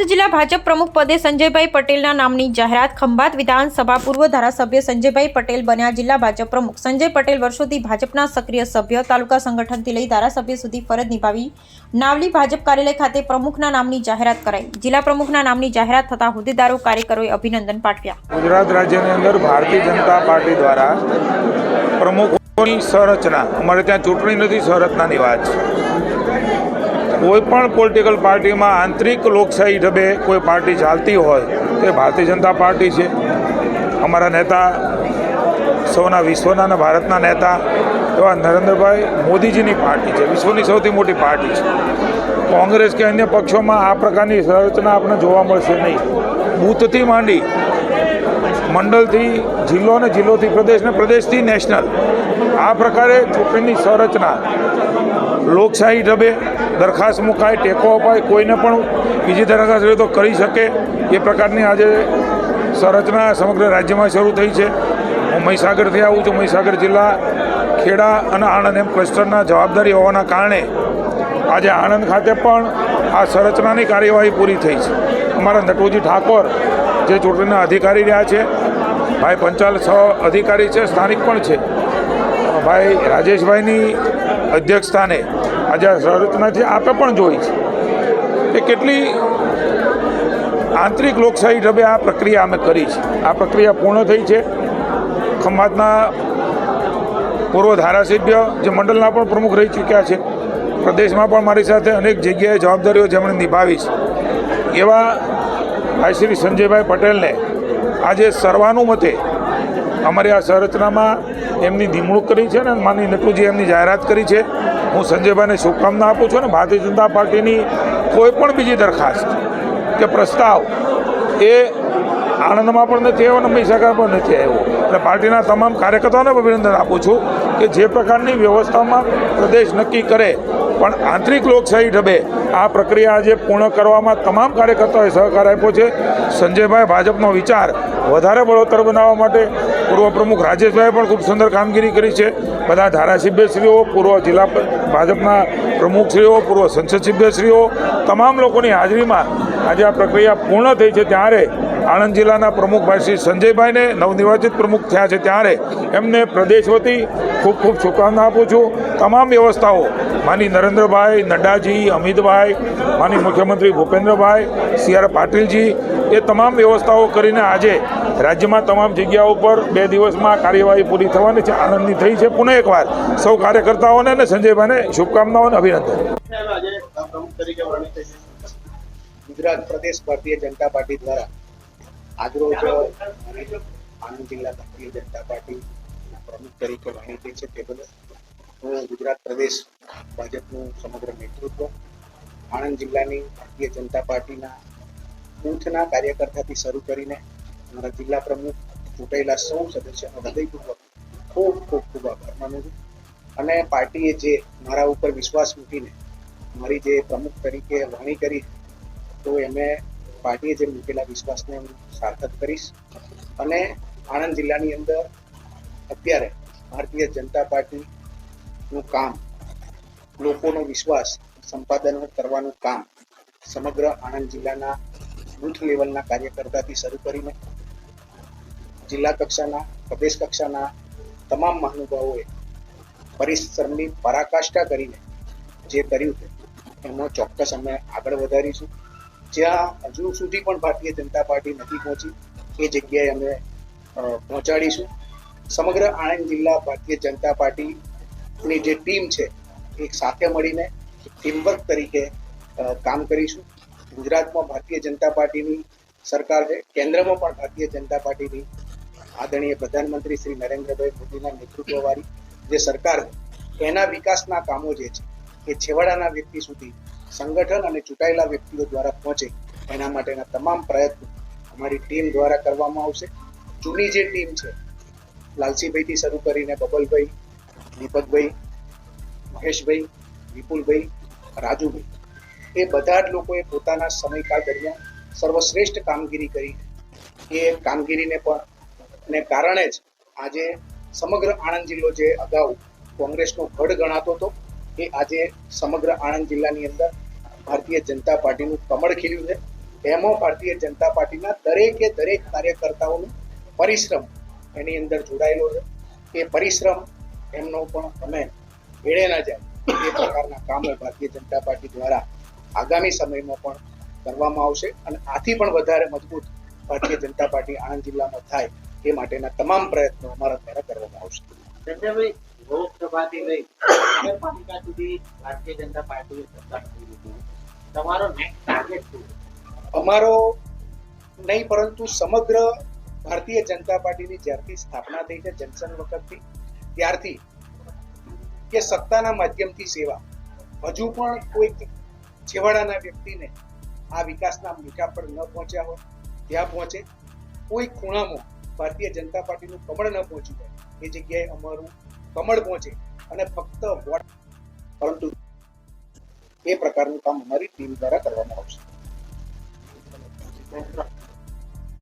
આણંદ જિલ્લા ભાજપ પ્રમુખ પદે સંજયભાઈ પટેલના નામની જાહેરાત ખંભાત વિધાનસભા પૂર્વ ધારાસભ્ય સંજયભાઈ પટેલ બન્યા જિલ્લા ભાજપ પ્રમુખ. સંજય પટેલ વર્ષોથી ભાજપના સક્રિય સભ્ય, તાલુકા સંગઠનથી લઈ ધારાસભ્ય સુધી ફરજ નિભાવી નાવલી ભાજપ કાર્યાલય ખાતે પ્રમુખના નામની જાહેરાત કરાઈ. જિલ્લા પ્રમુખના નામની જાહેરાત થતાં હોદ્દેદારો, કાર્યકરોએ અભિનંદન પાઠવ્યા. ગુજરાત રાજ્યની અંદર ભારતીય જનતા પાર્ટી દ્વારા પ્રમુખોની સંરચના. અમારે ત્યાં ચૂંટણી નથી, સંરચનાની વાત કોઈ પણ પોલિટિકલ પાર્ટીમાં આંતરિક લોકશાહી ઢબે કોઈ પાર્ટી ચાલતી હોય, તે ભારતીય જનતા પાર્ટી છે. અમારા નેતા, સૌના વિશ્વના અને ભારતના નેતા, એવા નરેન્દ્રભાઈ મોદીજીની પાર્ટી છે. વિશ્વની સૌથી મોટી પાર્ટી છે. કોંગ્રેસ કે અન્ય પક્ષોમાં આ પ્રકારની સંરચના આપણને જોવા મળશે નહીં. બૂથથી માંડી મંડળથી, જિલ્લો અને જિલ્લોથી, પ્રદેશ ને પ્રદેશથી નેશનલ. આ પ્રકારે ચૂંટણીની સંરચના લોકશાહી ઢબે દરખાસ્ત મુકાય, ટેકો અપાય, કોઈને પણ બીજી દરખાસ્ત હોય તો કરી શકે. એ પ્રકારની આજે સંરચના સમગ્ર રાજ્યમાં શરૂ થઈ છે. હું મહીસાગરથી આવું છું. મહીસાગર જિલ્લા ખેડા અને આણંદ એમ ક્લસ્ટરના જવાબદારી હોવાના કારણે આજે આણંદ ખાતે પણ આ સંરચનાની કાર્યવાહી પૂરી થઈ છે. અમારા નટુજી ઠાકોર જે ચૂંટણીના અધિકારી રહ્યા છે, ભાઈ પંચાલ છ અધિકારી છે, સ્થાનિક પણ છે. ભાઈ રાજેશભાઈની અધ્યક્ષસ્થાને આજે આ સંરચનાથી આપે પણ જોઈ છે. કે કેટલી આંતરિક લોકશાહી ઢબે આ પ્રક્રિયા અમે કરી છે. આ પ્રક્રિયા પૂર્ણ થઈ છે. ખંભાતના પૂર્વ ધારાસભ્ય જે મંડળના પણ પ્રમુખ રહી ચૂક્યા છે. પ્રદેશમાં પણ મારી સાથે અનેક જગ્યાએ જવાબદારીઓ જેમણે નિભાવી છે. એવા ભાઈ શ્રી સંજયભાઈ પટેલને આજે સર્વાનુમતે અમારી આ સંરચનામાં એમની નિમણૂક કરી છે ને માની નટુજી એમની જાહેરાત કરી છે. હું સંજયભાઈને શુભકામના આપું છું અને ભારતીય જનતા પાર્ટીની કોઈ પણ બીજી દરખાસ્ત કે પ્રસ્તાવ એ આણંદમાં પણ નથી આવ્યો અને મહીસાગર પણ નથી આવ્યો. એટલે પાર્ટીના તમામ કાર્યકર્તાઓને અભિનંદન આપું છું કે જે પ્રકારની વ્યવસ્થામાં પ્રદેશ નક્કી કરે પણ આંતરિક લોકશાહી ઢબે આ પ્રક્રિયા આજે પૂર્ણ કરવામાં તમામ કાર્યકર્તાઓએ સહકાર આપ્યો છે. સંજયભાઈ, ભાજપનો વિચાર વધારે બળોતર બનાવવા માટે પૂર્વ પ્રમુખ રાજેશભાઈએ પણ ખૂબ સુંદર કામગીરી કરી છે. બધા ધારાસભ્યશ્રીઓ, પૂર્વ જિલ્લા ભાજપના પ્રમુખશ્રીઓ, પૂર્વ સંસદ સભ્યશ્રીઓ, તમામ લોકોની હાજરીમાં આજે આ પ્રક્રિયા પૂર્ણ થઈ છે. ત્યારે આણંદ જિલ્લાના પ્રમુખભાઈ શ્રી સંજયભાઈને નવનિર્વાચિત પ્રમુખ થયા છે. ત્યારે એમને પ્રદેશ વતી ખૂબ ખૂબ શુભકામના આપું છું. તમામ વ્યવસ્થાઓ માની નરેન્દ્રભાઈ નડ્ડાજી, અમિતભાઈ માની મુખ્યમંત્રી ભૂપેન્દ્રભાઈ, સી આર પાટીલજી, એ તમામ વ્યવસ્થાઓ કરીને આજે રાજ્યમાં તમામ જગ્યાઓ પર બે દિવસમાં કાર્યવાહી પૂરી થવાની છે, આનંદની થઈ છે પુનઃ એકવાર સૌ કાર્યકર્તાઓને અને સંજયભાઈને શુભકામનાઓ અને અભિનંદન. ગુજરાત પ્રદેશ ભારતીય જનતા પાર્ટી દ્વારા આજરોજ આણંદ જિલ્લા ભારતીય જનતા પાર્ટી પ્રમુખ તરીકે વહેંચી છે તે બદલ હું ગુજરાત પ્રદેશ ભાજપનું સમગ્ર નેતૃત્વ, આણંદ જિલ્લાની ભારતીય જનતા પાર્ટીના બૂથના કાર્યકર્તાથી શરૂ કરીને અમારા જિલ્લા પ્રમુખ, ચૂંટાયેલા સૌ સદસ્યનો હૃદયપૂર્વક ખૂબ ખૂબ ખૂબ આભાર માનું છું. અને પાર્ટીએ જે મારા ઉપર વિશ્વાસ મૂકીને મારી જે પ્રમુખ તરીકે વરણી કરી, તો એમને પાર્ટીએ જે મૂકેલા વિશ્વાસને હું સાર્થક કરીશ. અને આણંદ જિલ્લાની અંદર અત્યારે ભારતીય જનતા પાર્ટીનું કામ. લોકોનો વિશ્વાસ સંપાદન કરવાનું કામ. સમગ્ર આણંદ જિલ્લાના બુથ લેવલના કાર્યકર્તાથી શરૂ કરીને જિલ્લા કક્ષાના, પ્રદેશ કક્ષાના તમામ મહાનુભાવોએ પરિશ્રમની પરાકાષ્ઠા કરીને જે કર્યું છે એમાં ચોક્કસ અમે આગળ વધારીશું. જ્યાં હજુ સુધી પણ ભારતીય જનતા પાર્ટી નથી પહોંચી, એ જગ્યાએ અમે પહોંચાડીશું. સમગ્ર આણંદ જિલ્લા ભારતીય જનતા પાર્ટીની જે ટીમ છે, એક સાથે મળીને ટીમવર્ક તરીકે કામ કરીશું. ગુજરાતમાં ભારતીય જનતા પાર્ટીની સરકાર છે, કેન્દ્રમાં પણ ભારતીય જનતા પાર્ટીની આદરણીય પ્રધાનમંત્રી શ્રી નરેન્દ્રભાઈ મોદીના નેતૃત્વવાળી જે સરકાર એના વિકાસના કામો જે છે, એ છેવાડાના વ્યક્તિ સુધી સંગઠન અને ચૂંટાયેલા વ્યક્તિઓ દ્વારા પહોંચે, એના માટેના તમામ પ્રયત્નો અમારી ટીમ દ્વારા કરવામાં આવશે. જૂની જે ટીમ છે, લાલસીભાઈથી શરૂ કરીને બબલભાઈ દીપકભાઈ, મહેશભાઈ, વિપુલભાઈ, રાજુભાઈ. એ બધા જ લોકોએ પોતાના સમયકાળ દરમિયાન સર્વશ્રેષ્ઠ કામગીરી કરી. એ કામગીરીને પણ ને કારણે જ આજે સમગ્ર આણંદ જિલ્લો જે અગાઉ કોંગ્રેસનો ગઢ ગણાતો હતો, એ આજે સમગ્ર આણંદ જિલ્લાની અંદર ભારતીય જનતા પાર્ટીનું કમળ ખીલ્યું છે. એમાં ભારતીય જનતા પાર્ટીના દરેકે દરેક કાર્યકર્તાઓનું પરિશ્રમ એની અંદર જોડાયેલો છે. એ પરિશ્રમ એમનો પણ અમે એળે ના જાય. એ પ્રકારના કામો ભારતીય જનતા પાર્ટી દ્વારા આગામી સમયમાં પણ કરવામાં આવશે અને આથી પણ વધારે મજબૂત ભારતીય જનતા પાર્ટી આણંદ જિલ્લામાં થાય એ માટેના તમામ પ્રયત્નો અમારા દ્વારા કરવામાં આવશે. સંજયભાઈ લોકસભાથી લઈ નગરપાલિકા સુધી ભારતીય જનતા પાર્ટીએ સત્તા તમારો નેક્સ્ટ ટાર્ગેટ શું? અમારો નહીં પરંતુ સમગ્ર ભારતીય જનતા પાર્ટીની જ્યારથી સ્થાપના થઈ છે જનસન વખતથી ત્યારથી કે સત્તાના માધ્યમથી સેવા. હજુ પણ કોઈ છેવાડાના વ્યક્તિને આ વિકાસના મીઠા પર ન પહોંચ્યા હોય, ત્યાં પહોંચે. કોઈ ખૂણામાં ભારતીય જનતા પાર્ટીનું કમળ ન પહોંચી જાય. એ જગ્યાએ અમારું કમળ પહોંચે અને ફક્ત વોટ પરંતુ એ પ્રકારનું કામ અમારી ટીમ દ્વારા કરવામાં આવશે.